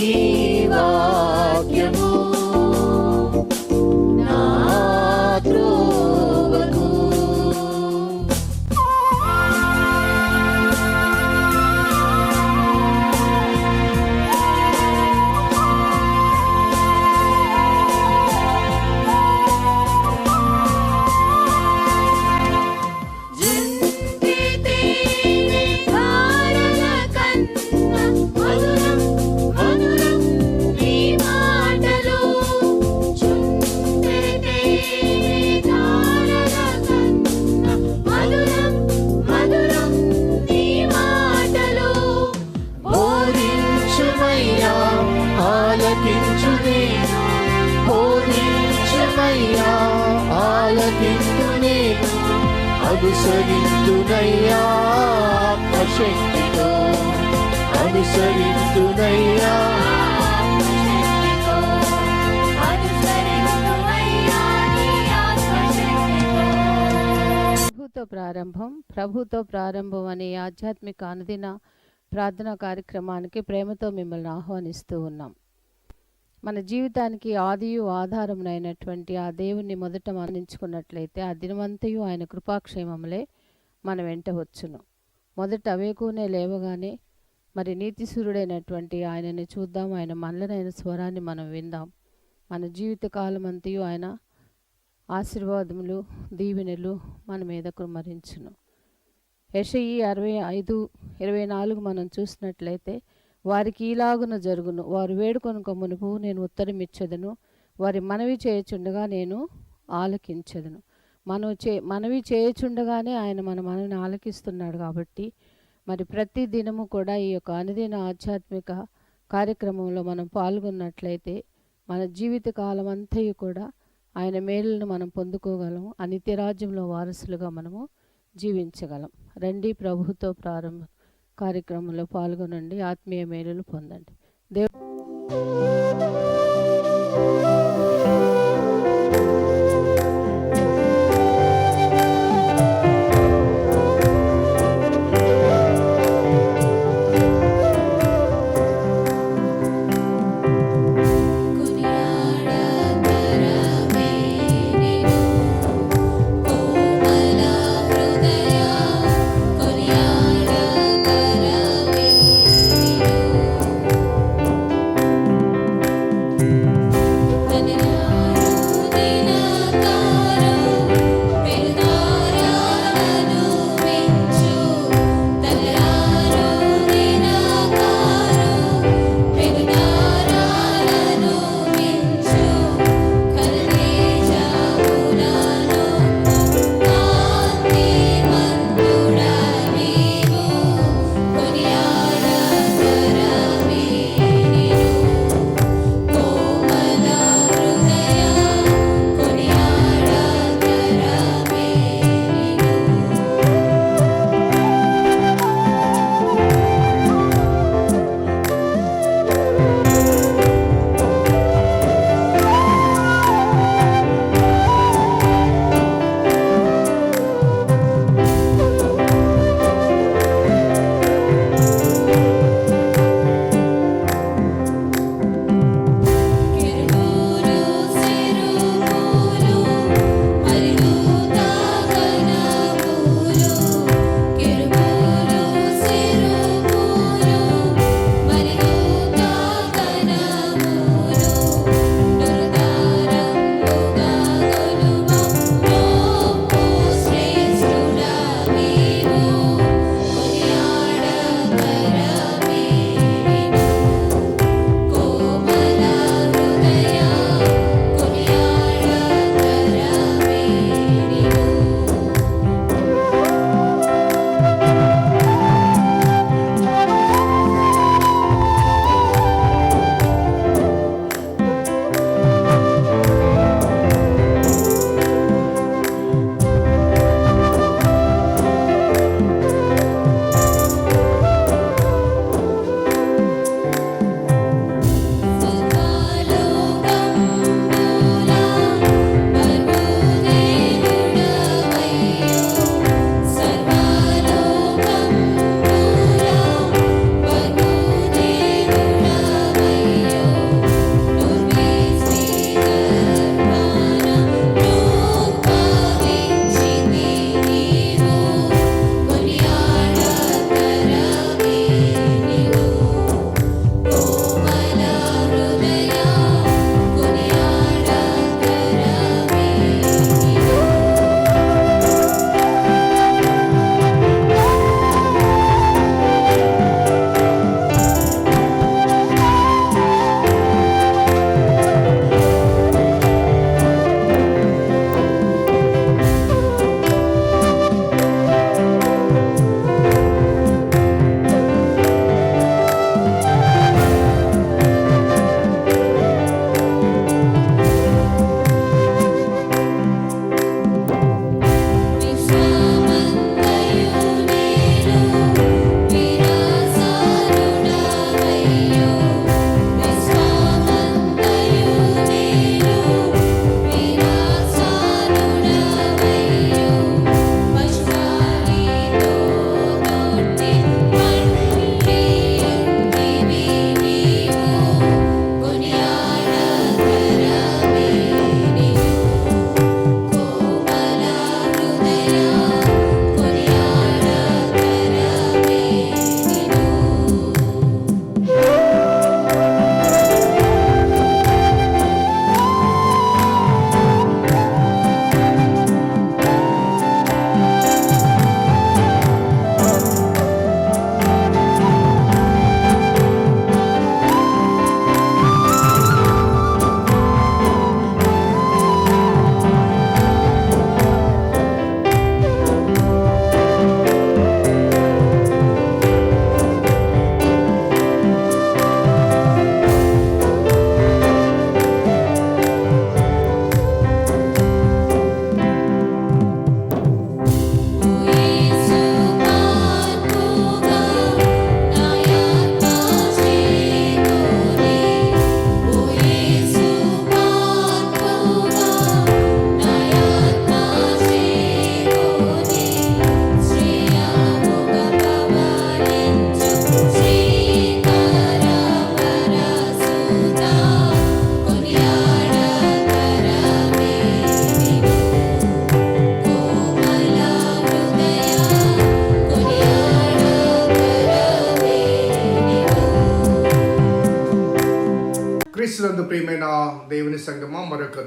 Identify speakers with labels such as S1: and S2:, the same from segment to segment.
S1: నీ అనుసరించునయ్యా
S2: ప్రభుతో ప్రారంభం ప్రభుతో ప్రారంభం అనే ఆధ్యాత్మిక అనుదిన ప్రార్థనా కార్యక్రమానికి ప్రేమతో మిమ్మల్ని ఆహ్వానిస్తూ ఉన్నాం. మన జీవితానికి ఆదియు ఆధారమునైనటువంటి ఆ దేవుణ్ణి మొదట మరణించుకున్నట్లయితే ఆ దినమంతయు ఆయన కృపాక్షేమములే మన వెంట వచ్చును. మొదట అవేకునే లేవగానే మరి నీతిశూరుడైనటువంటి ఆయనని చూద్దాం. ఆయన మనలనైన స్వరాన్ని మనం విందాం. మన జీవితకాలం అంతయు ఆయన ఆశీర్వాదములు దీవెనలు మన మీద కుమరించును యషయి అరవై ఐదు ఇరవై నాలుగు మనం చూసినట్లయితే వారికి ఈలాగున జరుగును. వారు వేడుకొనుక మునుపు నేను ఉత్తరం ఇచ్చేదను వారి మనవి చేయుచుండగా నేను ఆలకించదును. మనం చే మనవి చేయుచుండగానే ఆయన మన మనవిని ఆలకిస్తున్నాడు కాబట్టి మరి ప్రతి దినము కూడా ఈ యొక్క అనుదిన ఆధ్యాత్మిక కార్యక్రమంలో మనం పాల్గొన్నట్లయితే మన జీవిత కాలం అంతయు కూడా ఆయన మేలును మనం పొందుకోగలము. అనిత్యరాజ్యంలో వారసులుగా మనము జీవించగలం. రండి ప్రభుతో ప్రారంభ కార్యక్రమంలో పాల్గొనండి. ఆత్మీయ మేలులు పొందండి. దేవు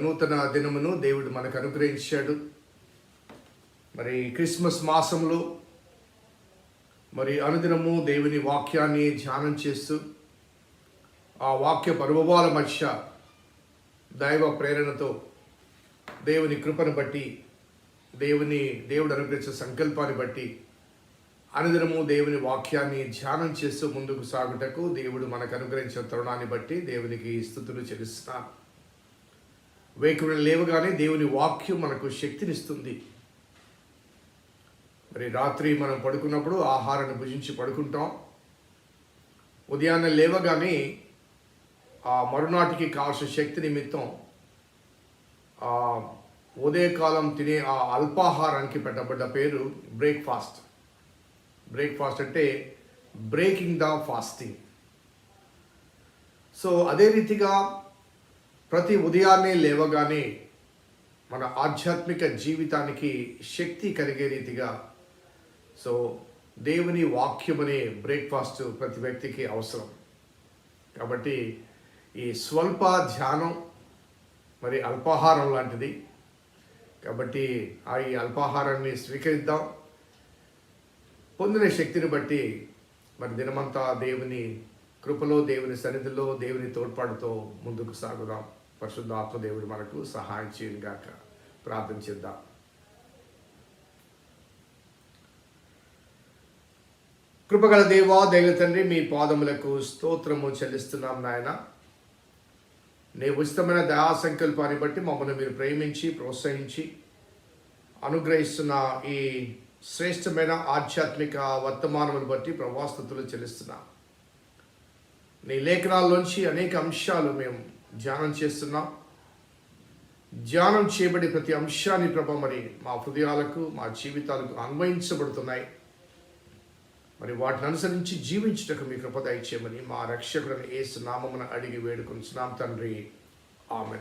S3: నూతన దినమును దేవుడు మనకు అనుగ్రహించాడు. మరి క్రిస్మస్ మాసంలో మరి అనుదినము దేవుని వాక్యాన్ని ధ్యానం చేస్తూ ఆ వాక్య పర్వవాల మధ్య దైవ ప్రేరణతో దేవుని కృపను బట్టి దేవుని దేవుడు అనుగ్రహించిన సంకల్పాన్ని బట్టి అనుదినము దేవుని వాక్యాన్ని ధ్యానం చేస్తూ ముందుకు సాగుటకు దేవుడు మనకు అనుగ్రహించిన తరుణాన్ని బట్టి దేవునికి స్థుతులు చెల్లిస్తున్నాను వేకుడు లేవగానే దేవుని వాక్యం మనకు శక్తినిస్తుంది. మరి రాత్రి మనం పడుకున్నప్పుడు ఆహారాన్ని భుజించి పడుకుంటాం. ఉదయాన్నే లేవగానే ఆ మరునాటికి కావాల్సిన శక్తి నిమిత్తం ఆ ఉదయకాలం తినే ఆ అల్పాహారానికి పెట్టబడ్డ పేరు బ్రేక్ఫాస్ట్. బ్రేక్ఫాస్ట్ అంటే బ్రేకింగ్ ద ఫాస్టింగ్. సో అదే రీతిగా ప్రతి ఉదయాన్నే లేవగానే మన ఆధ్యాత్మిక జీవితానికి శక్తి కలిగే రీతిగా. సో దేవుని వాక్యం అనే బ్రేక్ఫాస్ట్ ప్రతి వ్యక్తికి అవసరం. కాబట్టి ఈ స్వల్ప ధ్యానం మరి అల్పాహారం లాంటిది. కాబట్టి ఆ ఈ అల్పాహారాన్ని స్వీకరిద్దాం. పొందిన శక్తిని బట్టి మరి దినమంతా దేవుని కృపలో దేవుని సన్నిధిలో దేవుని తోడ్పాటుతో ముందుకు సాగుదాం. పరిశుద్ధాత్మ ఆత్మదేవుడు మనకు సహాయం చేయనుగాక. ప్రార్థించిద్దాం ప్రార్థన చేద్దాం. కృపగల దేవా దైవ తండ్రి మీ పాదములకు స్తోత్రము చెల్లిస్తున్నాం నాయన. నీ ఉచితమైన దయా సంకల్పాన్ని బట్టి మమ్మల్ని మీరు ప్రేమించి ప్రోత్సహించి అనుగ్రహిస్తున్న ఈ శ్రేష్టమైన ఆధ్యాత్మిక వర్తమానమును బట్టి ప్రవాస్తతులు చెల్లిస్తున్నాం. నీ లేఖనాల్లోంచి అనేక అంశాలు మేము ధ్యానం చేస్తున్నాం. ధ్యానం చేయబడే ప్రతి అంశాన్ని ప్రభ మరి మా హృదయాలకు మా జీవితాలకు అన్వయించబడుతున్నాయి. మరి వాటిని అనుసరించి జీవించుటకు మీ కృప దయచేయమని మా రక్షకుడిని ఏసు నామమున అడిగి వేడుకొంచున్నాం తండ్రి. ఆమె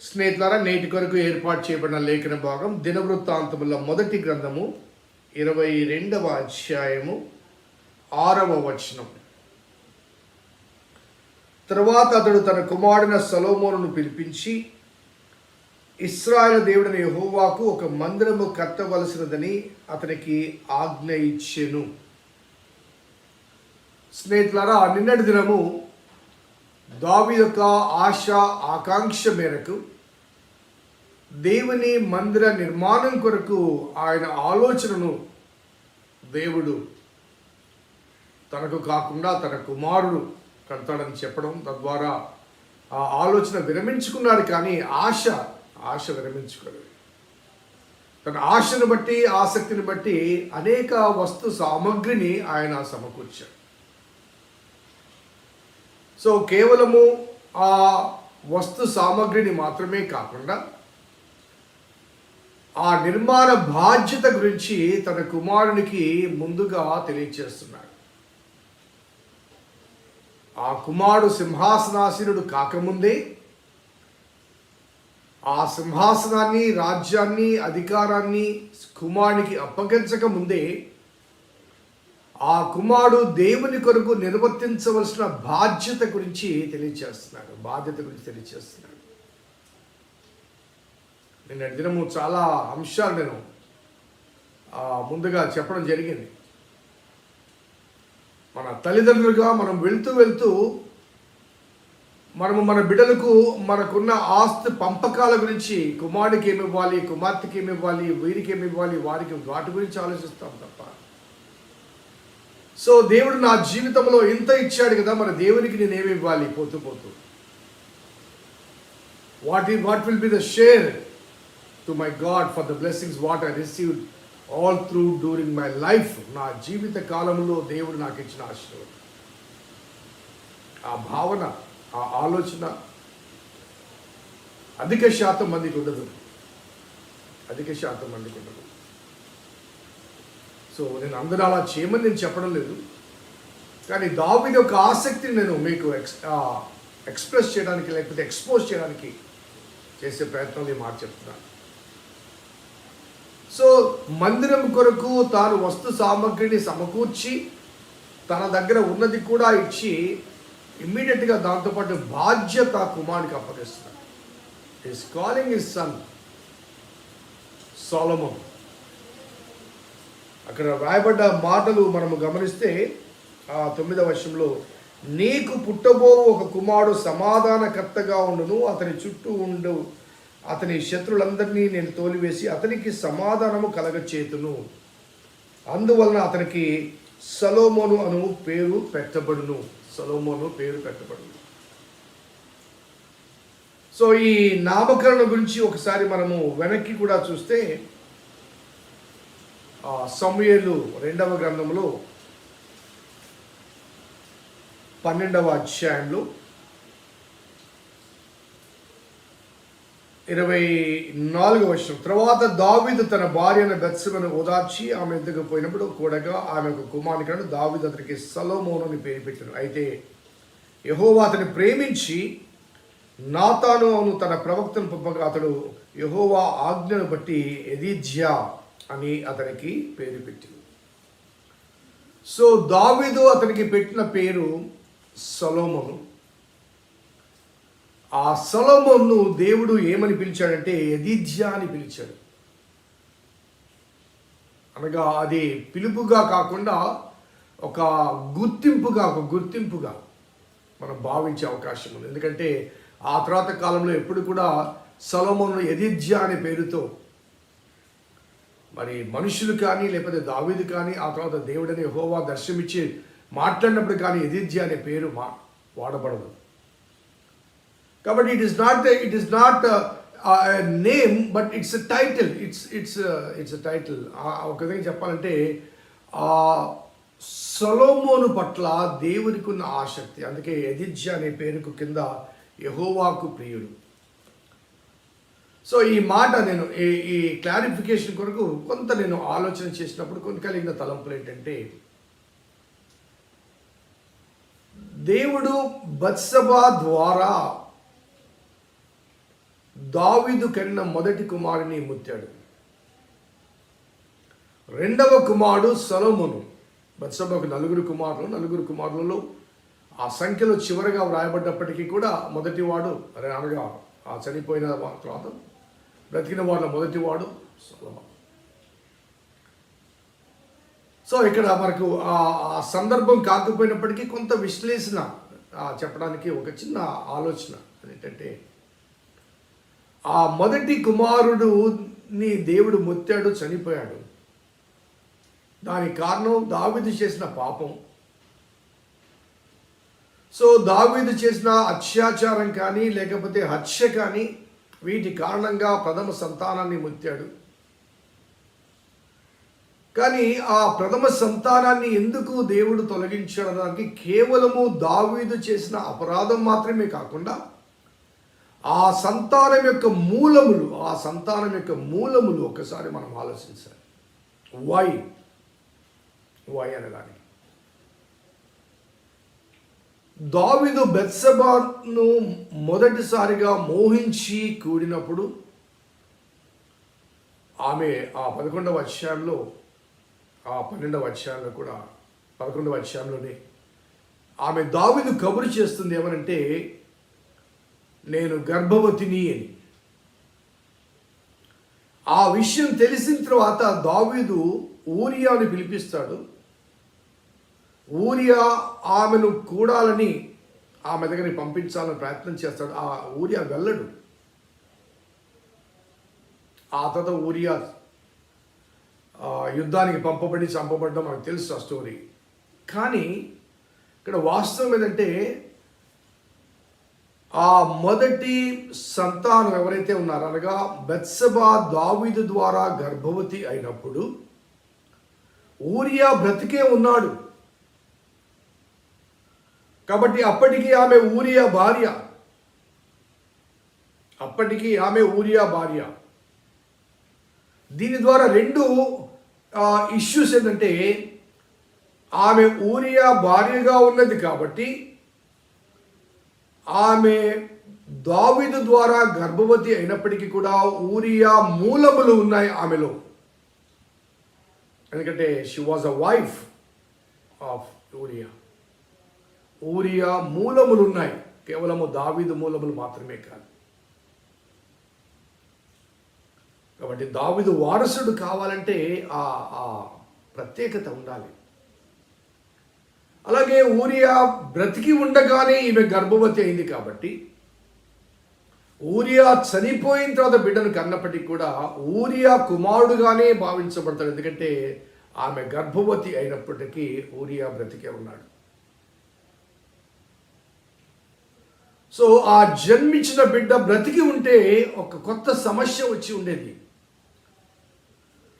S3: స్నేహితులారా నేటి కొరకు ఏర్పాటు చేయబడిన లేఖన భాగం దినవృత్తాంతముల మొదటి గ్రంథము ఇరవై రెండవ అధ్యాయము ఆరవ వచనం. తరువాత అతడు తన కుమారుడిన సలోమోను పిలిపించి ఇస్రాయల్ దేవుడిని హోవాకు ఒక మందిరము కట్టవలసినదని అతనికి ఆజ్ఞ ఇచ్చెను. స్నేహితులారా నిన్నటి దినము దావి యొక్క ఆశ ఆకాంక్ష మేరకు దేవుని మందిర నిర్మాణం కొరకు ఆయన ఆలోచనను దేవుడు తనకు కాకుండా తన కుమారుడు కడతాడని చెప్పడం తద్వారా ఆ ఆలోచన విరమించుకున్నాడు కానీ ఆశ ఆశ విరమించుకోలేదు. తన ఆశను బట్టి ఆసక్తిని బట్టి అనేక వస్తు సామగ్రిని ఆయన సమకూర్చాడు. సో కేవలము ఆ వస్తు సామగ్రిని మాత్రమే కాకుండా ఆ నిర్మాణ బాధ్యత గురించి తన కుమారునికి ముందుగా తెలియచేస్తున్నాడు. ఆ కుమారుడు సింహాసనాసీనుడు కాకముందే ఆ సింహాసనాన్ని రాజ్యాన్ని అధికారాన్ని కుమారునికి అప్పగించక ముందే ఆ కుమారుడు దేవుని కొరకు నిర్వర్తించవలసిన బాధ్యత గురించి తెలియచేస్తున్నాడు బాధ్యత గురించి తెలియచేస్తున్నాడు. నిన్న దినము చాలా అంశాలు నేను ముందుగా చెప్పడం జరిగింది. మన తల్లిదండ్రులుగా మనం వెళ్తూ వెళ్తూ మనము మన బిడ్డలకు మనకున్న ఆస్తి పంపకాల గురించి కుమారుడికి ఏమి ఇవ్వాలి కుమార్తెకి ఏమి ఇవ్వాలి వీరికి ఏమి ఇవ్వాలి వారికి వాటి గురించి ఆలోచిస్తాం తప్ప. సో దేవుడు నా జీవితంలో ఇంత ఇచ్చాడు కదా మన దేవునికి నేను ఇవ్వాలి? పోతూ పోతూ. వాట్ ఈ what will be the share to my God for the blessings what I received all through during my life నా జీవిత కాలంలో దేవుడు నాకు ఇచ్చిన ఆశీర్వాదం. ఆ భావన ఆ ఆలోచన అధిక శాతం మందికి ఉండదు. అధిక శాతం మందికి ఉండదు. సో నేను అందరూ అలా చేయమని నేను చెప్పడం లేదు. కానీ దావిని ఒక ఆసక్తిని నేను మీకు ఎక్స్ ఎక్స్ప్రెస్ చేయడానికి లేకపోతే ఎక్స్పోజ్ చేయడానికి చేసే ప్రయత్నం ఈ మాట చెప్తున్నాను. సో మందిరం కొరకు తాను వస్తు సామగ్రిని సమకూర్చి తన దగ్గర ఉన్నది కూడా ఇచ్చి ఇమ్మీడియట్గా దాంతోపాటు బాధ్యత కుమారునికి అప్పగిస్తాడు his calling his son Solomon అక్కడ రాయబడ్డ మాటలు మనము గమనిస్తే ఆ తొమ్మిదవ వర్షంలో నీకు పుట్టబో ఒక కుమారుడు సమాధానకర్తగా ఉండును అతని చుట్టూ ఉండు. అతని శత్రులందరినీ నేను తోలివేసి అతనికి సమాధానము కలగచేతును. అందువలన అతనికి సలోమోను అను పేరు పెట్టబడును. సలోమోను పేరు పెట్టబడును. సో ఈ నామకరణ గురించి ఒకసారి మనము వెనక్కి కూడా చూస్తే సమయలు రెండవ గ్రంథంలో పన్నెండవ అధ్యాయంలో ఇరవై నాలుగవ వర్షం తర్వాత దావిదు తన భార్యను బెత్సమను ఓదార్చి ఆమె ఎద్దుకు పోయినప్పుడు కూడగా ఆమె ఒక కుమారుడు దావిదు అతనికి సలోమోను అని పేరు పెట్టాడు. అయితే యహోవా అతని ప్రేమించి నాతాను అను తన ప్రవక్తను పంపగా అతడు యహోవా ఆజ్ఞను బట్టి ఎదిజ్యా అని అతనికి పేరు పెట్టింది సో దావిదు అతనికి పెట్టిన పేరు సలోమోను. ఆ సొలమోన్ను దేవుడు ఏమని పిలిచాడంటే యదిధ్య అని పిలిచాడు. అనగా అది పిలుపుగా కాకుండా ఒక గుర్తింపుగా ఒక గుర్తింపుగా మనం భావించే అవకాశం ఉంది. ఎందుకంటే ఆ తర్వాత కాలంలో ఎప్పుడు కూడా సొలొమోను యదిధ్య అనే పేరుతో మరి మనుషులు కానీ లేకపోతే దావీదు కానీ ఆ తర్వాత దేవుడని హోవా దర్శనమిచ్చి మాట్లాడినప్పుడు కానీ యదిధ్య అనే పేరు మా వాడబడదు. కాబట్టి it is not it is not name but it's a title it's it's it's a title ఒక విధంగా చెప్పాలంటే ఆ సొలోమోను పట్ల దేవునికి ఉన్న ఆసక్తి అందుకే ఎదిజ్య అనే పేరుకు కింద యహోవాకు ప్రియుడు. సో ఈ మాట నేను ఈ ఈ క్లారిఫికేషన్ కొరకు కొంత నేను ఆలోచన చేసినప్పుడు కొన్ని కలిగిన తలంపులు ఏంటంటే దేవుడు బత్సభ ద్వారా దావిదు కన్న మొదటి కుమారుని ముత్తాడు. రెండవ కుమారుడు సలోమును. బత్సభకు నలుగురు కుమారులు నలుగురు కుమారులలో ఆ సంఖ్యలో చివరగా వ్రాయబడ్డప్పటికీ కూడా మొదటివాడు అని అనగా ఆ చనిపోయిన తర్వాత బ్రతికిన వాళ్ళ మొదటివాడు సొలొమోను. సో ఇక్కడ మనకు ఆ సందర్భం కాకపోయినప్పటికీ కొంత విశ్లేషణ చెప్పడానికి ఒక చిన్న ఆలోచన ఏంటంటే ఆ మొదటి కుమారుడుని దేవుడు మొత్తాడు చనిపోయాడు. దానికి కారణం దావిదు చేసిన పాపం. సో దావీదు చేసిన అత్యాచారం కానీ లేకపోతే హత్య కానీ వీటి కారణంగా ప్రథమ సంతానాన్ని ముత్తాడు. కానీ ఆ ప్రథమ సంతానాన్ని ఎందుకు దేవుడు తొలగించడానికి కేవలము దావీదు చేసిన అపరాధం మాత్రమే కాకుండా ఆ సంతానం యొక్క మూలములు ఆ సంతానం యొక్క మూలములు ఒకసారి మనం ఆలోచించాలి. వై వై అనడానికి. దావిదు బెత్సబాను మొదటిసారిగా మోహించి కూడినప్పుడు ఆమె ఆ పదకొండవ అధ్యాయంలో ఆ పన్నెండవ అధ్యాయంలో కూడా పదకొండవ అధ్యాయంలోనే ఆమె దావిదు కబురు చేస్తుంది ఏమనంటే నేను గర్భవతిని అని. ఆ విషయం తెలిసిన తర్వాత దావీదు ఊరియాని పిలిపిస్తాడు. ఊరియా ఆమెను కూడాలని ఆమె దగ్గరికి పంపించాలని ప్రయత్నం చేస్తాడు. ఆ ఊరియా వెళ్ళడు. ఆ తర్వాత ఊరియా యుద్ధానికి పంపబడి చంపబడ్డం మనకు తెలుసు ఆ స్టోరీ. కానీ ఇక్కడ వాస్తవం ఏంటంటే ఆ మొదటి సంతానం ఎవరైతే ఉన్నారో అనగా బెత్సబా దావీదు ద్వారా గర్భవతి అయినప్పుడు ఊరియా బ్రతికే ఉన్నాడు. కాబట్టి అప్పటికి ఆమె ఊరియా భార్య. అప్పటికి ఆమె ఊరియా భార్య. దీని ద్వారా రెండు ఇష్యూస్ ఏంటంటే ఆమె ఊరియా భార్యగా ఉన్నది కాబట్టి ఆమె దావీదు ద్వారా గర్భవతి అయినప్పటికీ కూడా ఊరియా మూలములు ఉన్నాయి ఆమెలో. ఎందుకంటే she was a wife of Uriah. Uriah మూలములు ఉన్నాయి. కేవలము దావీదు మూలములు మాత్రమే కాదు. కాబట్టి దావీదు వారసుడు కావాలంటే ఆ ఆ ప్రత్యేకత ఉండాలి. అలాగే ఊరియా బ్రతికి ఉండగానే ఈమె గర్భవతి అయింది కాబట్టి ఊరియా చనిపోయిన తర్వాత బిడ్డను కన్నప్పటికీ కూడా ఊరియా కుమారుడుగానే భావించబడతాడు. ఎందుకంటే ఆమె గర్భవతి అయినప్పటికీ ఊరియా బ్రతికే ఉన్నాడు. సో ఆ జన్మించిన బిడ్డ బ్రతికి ఉంటే ఒక కొత్త సమస్య వచ్చి ఉండేది.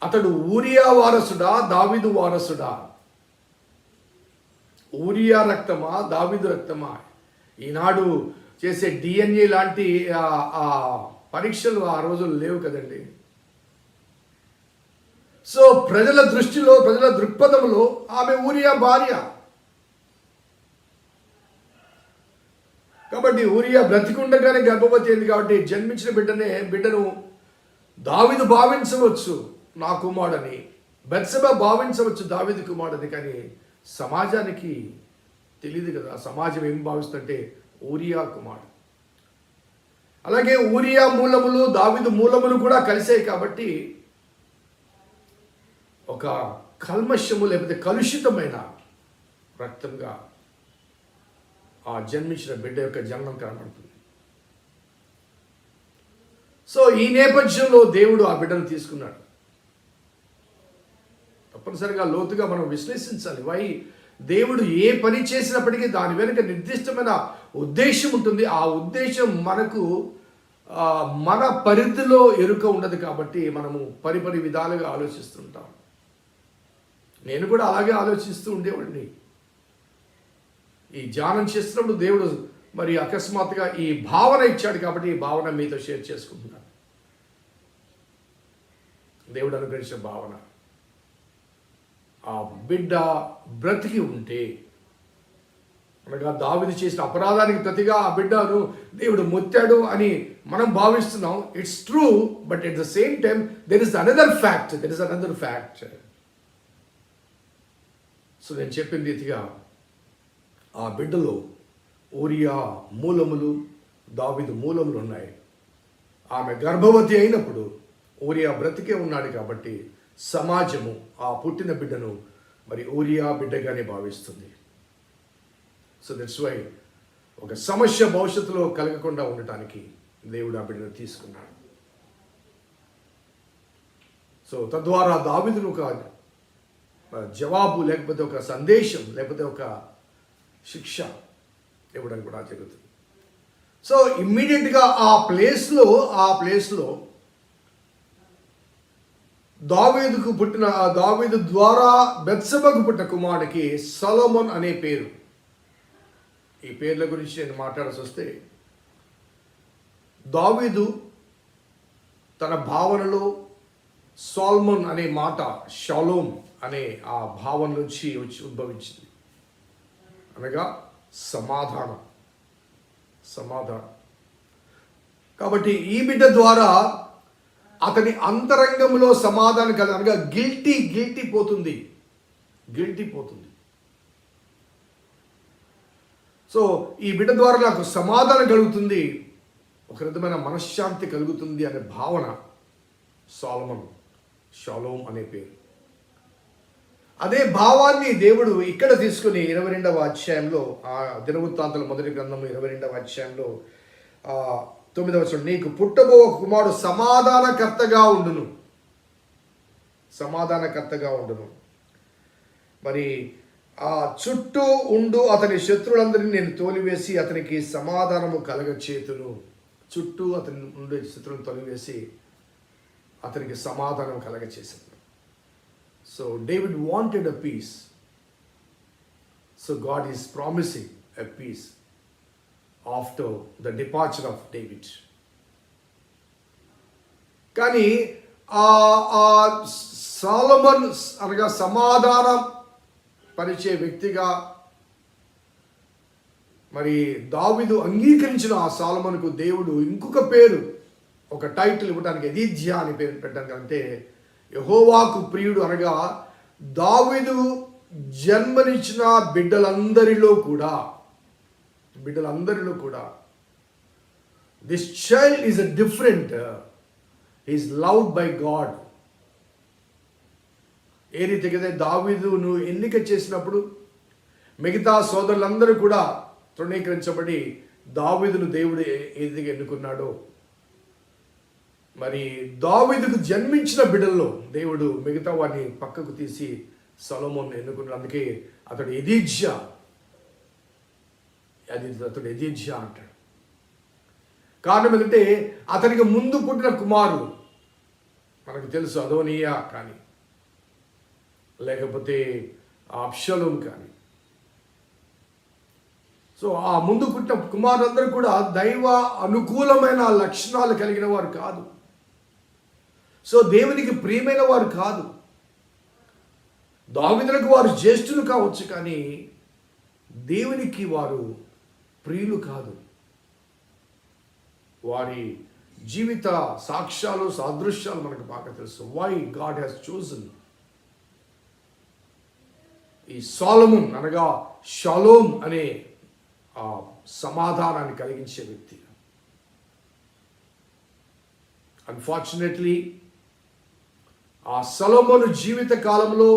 S3: అతడు ఊరియా వారసుడా దావిదు వారసుడా? ఊరియా రక్తమా దావిదు రక్తమా? ఈనాడు చేసే డిఎన్ఏ లాంటి పరీక్షలు ఆ రోజులు లేవు కదండి. సో ప్రజల దృష్టిలో ప్రజల దృక్పథంలో ఆమె ఊరియా భార్య. కాబట్టి ఊరియా బ్రతికుండగానే గర్భవతి అయింది కాబట్టి జన్మించిన బిడ్డనే బిడ్డను దావిదు భావించవచ్చు నా కుమారుడని. బెత్సబ భావించవచ్చు దావిదు కుమారుడని. కానీ సమాజానికి తెలియదు కదా. సమాజం ఏం భావిస్తుంటే ఊరియా కుమారుడు. అలాగే ఊరియా మూలములు దావిదు మూలములు కూడా కలిసాయి కాబట్టి ఒక కల్మషము లేకపోతే కలుషితమైన రక్తంగా ఆ జన్మించిన బిడ్డ యొక్క జన్మం కనబడుతుంది. సో ఈ నేపథ్యంలో దేవుడు ఆ బిడ్డను తీసుకున్నాడు. తప్పనిసరిగా లోతుగా మనం విశ్లేషించాలి. వై దేవుడు ఏ పని చేసినప్పటికీ దాని వెనుక నిర్దిష్టమైన ఉద్దేశం ఉంటుంది. ఆ ఉద్దేశం మనకు మన పరిధిలో ఎరుక ఉండదు కాబట్టి మనము పరిపరి విధాలుగా ఆలోచిస్తుంటాం. నేను కూడా అలాగే ఆలోచిస్తూ ఉండేవాడిని. ఈ ధ్యానం చేస్తున్నప్పుడు దేవుడు మరి అకస్మాత్తుగా ఈ భావన ఇచ్చాడు కాబట్టి ఈ భావన మీతో షేర్ చేసుకుంటున్నాను. దేవుడు అనుగ్రహించిన భావన. ఆ బిడ్డ బ్రతికి ఉంటే అనగా దావిది చేసిన అపరాధానికి ప్రతిగా ఆ బిడ్డను దేవుడు మొత్తాడు అని మనం భావిస్తున్నాం. It's true but at the same time there is another fact there is another fact so నేను చెప్పిన రీతిగా ఆ బిడ్డలో ఊరియా మూలములు దావిదు మూలములు ఉన్నాయి. ఆమె గర్భవతి అయినప్పుడు ఊరియా బ్రతికే ఉన్నాడు కాబట్టి సమాజము ఆ పుట్టిన బిడ్డను మరి ఊరియా బిడ్డగానే భావిస్తుంది. సో దట్స్ వై ఒక సమస్య భవిష్యత్తులో కలగకుండా ఉండటానికి దేవుడు ఆ బిడ్డను తీసుకున్నాడు. సో తద్వారా దావిదును ఒక జవాబు లేకపోతే ఒక సందేశం లేకపోతే ఒక శిక్ష ఇవ్వడం కూడా జరుగుతుంది. సో ఇమ్మీడియట్గా ఆ ప్లేస్లో ఆ ప్లేస్లో దావీదుకు పుట్టిన ఆ దావీదు ద్వారా బెత్సబకు పుట్టిన కుమారుడికి సలోమన్ అనే పేరు. ఈ పేర్ల గురించి నేను మాట్లాడాల్సి వస్తే దావీదు తన భావనలో సాల్మన్ అనే మాట షాలోమ్ అనే ఆ భావన నుంచి వచ్చి ఉద్భవించింది. అనగా సమాధానం. సమాధానం. కాబట్టి ఈ బిడ్డ ద్వారా అతని అంతరంగంలో సమాధానం కలదు అనగా గిల్టీ గిల్టీ పోతుంది. గిల్టీ పోతుంది. సో ఈ బిడ్డ ద్వారా నాకు సమాధానం కలుగుతుంది. ఒక విధమైన మనశ్శాంతి కలుగుతుంది అనే భావన సాలమన్ షాలోం అనే పేరు. అదే భావాన్ని దేవుడు ఇక్కడ తీసుకుని ఇరవై రెండవ అధ్యాయంలో ఆ దినవృత్తాంతల మొదటి గ్రంథం ఇరవై రెండవ అధ్యాయంలో తొమ్మిదవ వచనం నీకు పుట్టబో కుమారుడు సమాధానకర్తగా ఉండును. సమాధానకర్తగా ఉండును. మరి ఆ చుట్టూ ఉండు అతని శత్రువులందరినీ నేను తోలివేసి అతనికి సమాధానము కలగ చేతును చుట్టూ అతని ఉండే శత్రువులను తొలివేసి అతనికి సమాధానం కలగ చేశాను so David wanted a peace so God is promising a peace after the departure of David కానీ ఆ ఆ సాలమన్ అనగా సమాధానం పరిచే వ్యక్తిగా మరి దావిదు అంగీకరించిన ఆ సాలమన్కు దేవుడు ఇంకొక పేరు ఒక టైటిల్ ఇవ్వడానికి ఎదీధ్య అని పేరు పెట్టడానికి అంటే యహోవాకు ప్రియుడు అనగా దావిదు జన్మనిచ్చిన బిడ్డలందరిలో కూడా బిడ్డలందరిలో కూడా this child is a different is loved by God ఏ రీతికైతే దావీదు నువ్వు ఎన్నిక చేసినప్పుడు మిగతా సోదరులందరూ కూడా తృణీకరించబడి దావీదును దేవుడు ఏదిగా ఎన్నుకున్నాడో. మరి దావీదుకు జన్మించిన బిడ్డల్లో దేవుడు మిగతా వారిని పక్కకు తీసి సొలొమోన్ ఎన్నుకున్నాడు. అందుకే అతడు ఎదీజ్యా అది అతడు ఎదీజ్య అంటాడు. కారణం ఏంటంటే అతనికి ముందు పుట్టిన కుమారుడు. మనకు తెలుసు అదోనియా కానీ లేకపోతే అప్షలోం కానీ. సో ఆ ముందు పుట్టిన కుమారులందరూ కూడా దైవ అనుకూలమైన లక్షణాలు కలిగిన వారు కాదు. సో దేవునికి ప్రియమైన వారు కాదు. దావిదులకు వారు జ్యేష్ఠులు కావచ్చు కానీ దేవునికి వారు ప్రియులు కాదు. వారి జీవిత సాక్ష్యాలు సాదృశ్యాలు మనకు బాగా తెలుసు. వై గాడ్ హ్యాస్ చూసన్ ఈ సాలమున్ అనగా షలోమ్ అనే ఆ సమాధానాన్ని కలిగించే వ్యక్తి. అన్ఫార్చునేట్లీ ఆ సొలొమోను జీవిత కాలంలో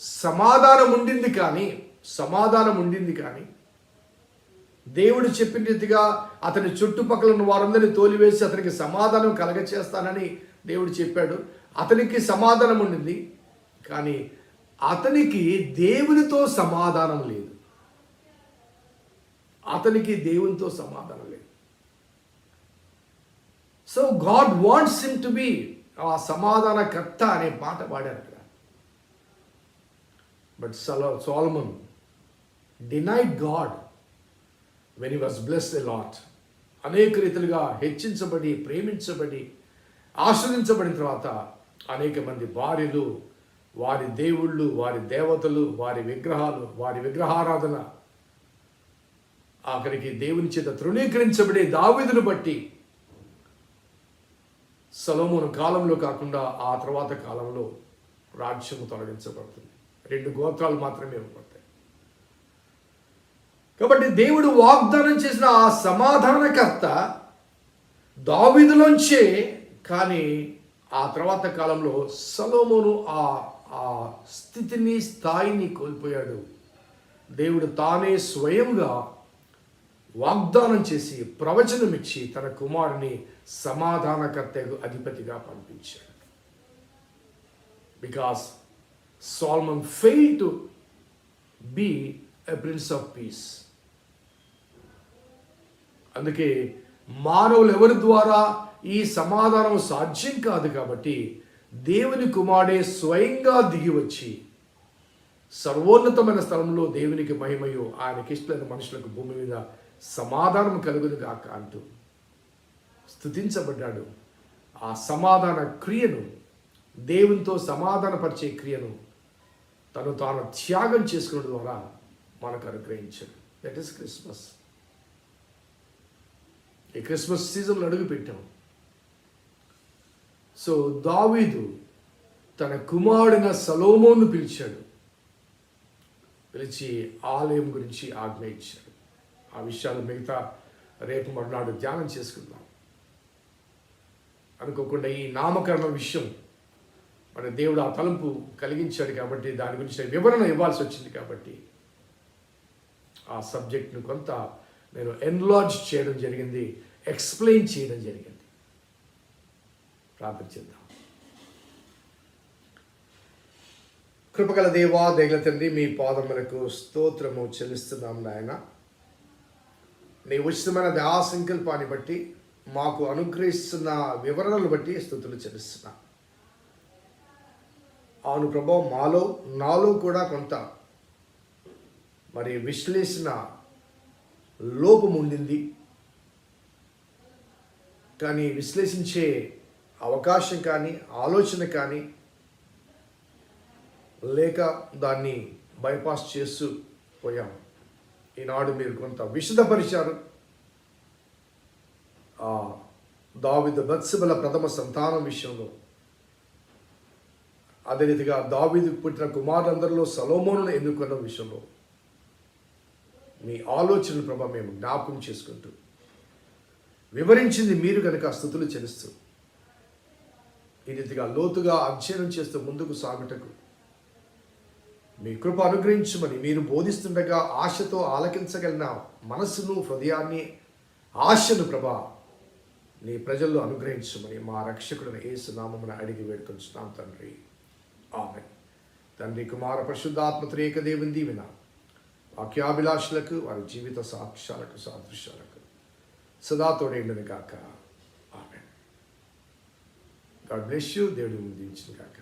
S3: సమాధానం ఉండింది కానీ సమాధానం ఉండింది కానీ దేవుడు చెప్పిన రీతిగా అతని చుట్టుపక్కల ఉన్న వారందరినీ తోలివేసి అతనికి సమాధానం కలగచేస్తానని దేవుడు చెప్పాడు. అతనికి సమాధానం ఉండింది. కానీ అతనికి దేవునితో సమాధానం లేదు. అతనికి దేవునితో సమాధానం లేదు. So God wants him to be ఆ సమాధానకర్త అనే పాట పాడారు అక్కడ. But sol Solomon denied God when he was bless a lot అనేక రీతిలుగా హెచ్చించబడి ప్రేమించబడి ఆశ్రదించబడిన తర్వాత అనేక మంది భార్యలు వారి దేవుళ్ళు వారి దేవతలు వారి విగ్రహాలు వారి విగ్రహారాధన ఆఖరికి దేవుని చేత తృణీకరించబడే దావిదును బట్టి సలోమును కాలంలో కాకుండా ఆ తర్వాత కాలంలో రాజ్యము తొలగించబడుతుంది. రెండు గోత్రాలు మాత్రమే ఇవ్వబడతాయి. కాబట్టి దేవుడు వాగ్దానం చేసిన ఆ సమాధానకర్త దావిదులోంచే కానీ ఆ తర్వాత కాలంలో సలోమోను ఆ ఆ స్థితిని స్థాయిని కోల్పోయాడు. దేవుడు తానే స్వయంగా వాగ్దానం చేసి ప్రవచనం ఇచ్చి తన కుమారుని సమాధానకర్తకు అధిపతిగా పంపించాడు. Because Solomon fail to be a prince of peace అందుకే మానవులు ఎవరి ద్వారా ఈ సమాధానం సాధ్యం కాదు కాబట్టి దేవుని కుమారుడే స్వయంగా దిగి వచ్చి సర్వోన్నతమైన స్థలంలో దేవునికి మహిమయు ఆయనకి ఇష్టమైన మనుషులకు భూమి మీద సమాధానం కలుగును గాక అంటూ స్థుతించబడ్డాడు. ఆ సమాధాన క్రియను దేవునితో సమాధానపరిచే క్రియను తను తాను త్యాగం చేసుకోవడం ద్వారా మనకు అనుగ్రహించాడు. దట్ ఈస్ క్రిస్మస్ ఈ క్రిస్మస్ సీజన్లో అడుగు పెట్టాం. సో దావీదు తన కుమారుడిన సలోమోను పిలిచాడు. పిలిచి ఆలయం గురించి ఆజ్ఞ ఇచ్చాడు. ఆ విషయాలు మిగతా రేపు మరునాడు ధ్యానం చేసుకుందాం. అనుకోకుండా ఈ నామకరణ విషయం మన దేవుడు ఆ తలంపు కలిగించాడు కాబట్టి దాని గురించి వివరణ ఇవ్వాల్సి వచ్చింది కాబట్టి ఆ సబ్జెక్ట్ను కొంత నేను ఎన్లార్జ్ చేయడం జరిగింది. ఎక్స్ప్లెయిన్ చేయడం జరిగింది. ప్రార్థన చేద్దాం. కృపగల దేవా దేగల తండ్రి మీ పాదములకు స్తోత్రము చెల్లిస్తున్నాం నాయన. నీ ఉచితమైన దయా సంకల్పాన్ని బట్టి మాకు అనుగ్రహిస్తున్న వివరణలు బట్టి స్థుతులు చెల్లిస్తున్నా. అవును ప్రభావ మాలో నాలో కూడా కొంత మరి విశ్లేషణ లోపం ఉండింది. కానీ విశ్లేషించే అవకాశం కానీ ఆలోచన కానీ లేక దాన్ని బైపాస్ చేస్తూ పోయాం. ఈనాడు మీరు కొంత విశదపరిచారు. ఆ దావిద బత్సబల ప్రథమ సంతానం విషయంలో. అదే రీతిగా దావీదు పుట్టిన కుమారులందరిలో సలోమోను ఎన్నుకున్న విషయంలో. మీ ఆలోచనలు ప్రభా మేము జ్ఞాపకం చేసుకుంటూ వివరించింది మీరు కనుక స్థుతులు చెల్లిస్తూ ఈ రీతిగా లోతుగా అధ్యయనం చేస్తూ ముందుకు సాగుటకు మీ కృప అనుగ్రహించమని మీరు బోధిస్తుండగా ఆశతో ఆలకించగలిగిన మనస్సును హృదయాన్ని ఆశను ప్రభా నీ ప్రజల్లో అనుగ్రహించమని మా రక్షకుడిని యేసు నామమున అడిగి వేడుకొంచున్నాం తండ్రి. ఆమె తండ్రి కుమార పరిశుద్ధాత్మ త్రేక దేవుని దీవిన వాక్యాభిలాషులకు వారి జీవిత సాక్ష్యాలకు సాదృశ్యాలకు సదా తోడేండును కాక. ఆమె గాడ్ బ్లెస్ యూ దేవుడు ముందు కాక.